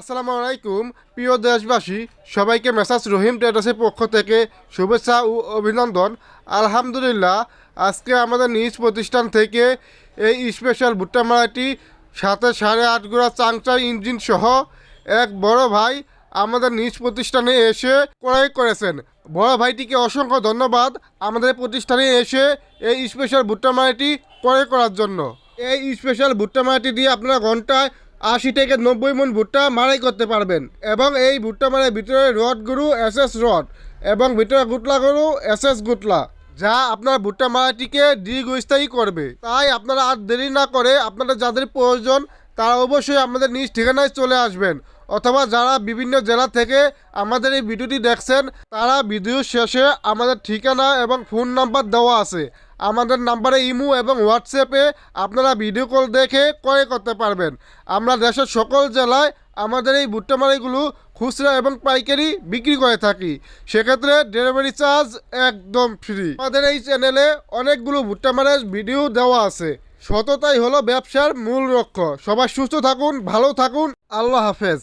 আসসালামু আলাইকুম, প্রিয় দেশবাসী, সবাইকে মেসাজ রহিম ট্রেডার্সের পক্ষ থেকে শুভেচ্ছা ও অভিনন্দন। আলহামদুলিল্লাহ, আজকে আমাদের নিজ প্রতিষ্ঠান থেকে এই স্পেশাল ভুট্টা মারাটি সাথে সাড়ে আট গোড়া চাংচাই ইঞ্জিন সহ এক বড় ভাই আমাদের নিজ প্রতিষ্ঠানে এসে ক্রয় করেছেন। বড় ভাইটিকে অসংখ্য ধন্যবাদ আমাদের প্রতিষ্ঠানে এসে এই স্পেশাল ভুট্টা মারাটি ক্রয় করার জন্য। এই স্পেশাল ভুট্টা মারাটি দিয়ে আপনারা ঘন্টায় আশি থেকে নব্বই মন ভুট্টা মারাই করতে পারবেন। এবং এই ভুট্টা মারার ভিতরে রড গরু এস এস রড এবং ভিতরে গুটলা গরু এস এস গুটলা, যা আপনার ভুট্টা মারাটিকে দীর্ঘস্থায়ী করবে। তাই আপনারা আর দেরি না করে আপনারা যাদের প্রয়োজন, তারা অবশ্যই আমাদের নিজ ঠিকানায় চলে আসবেন। অথবা যারা বিভিন্ন জেলা থেকে আমাদের এই ভিডিওটি দেখছেন, তারা ভিডিও শেষে আমাদের ঠিকানা এবং ফোন নাম্বার দেওয়া আছে। আমাদের নাম্বারে ইমো এবং হোয়াটসঅ্যাপে আপনারা ভিডিও কল দেখে ক্রয় করতে পারবেন। আমরা দেশের সকল জেলায় আমাদের এই ভুট্টা মারিগুলো খুচরা এবং পাইকারি বিক্রি করে থাকি। সেক্ষেত্রে ডেলিভারি চার্জ একদম ফ্রি আমাদের এই চ্যানেলে অনেকগুলো ভুট্টা মারের ভিডিও দেওয়া আছে। সততাই হলো ব্যবসার মূল লক্ষ্য। সবাই সুস্থ থাকুন, ভালো থাকুন। আল্লাহ হাফেজ।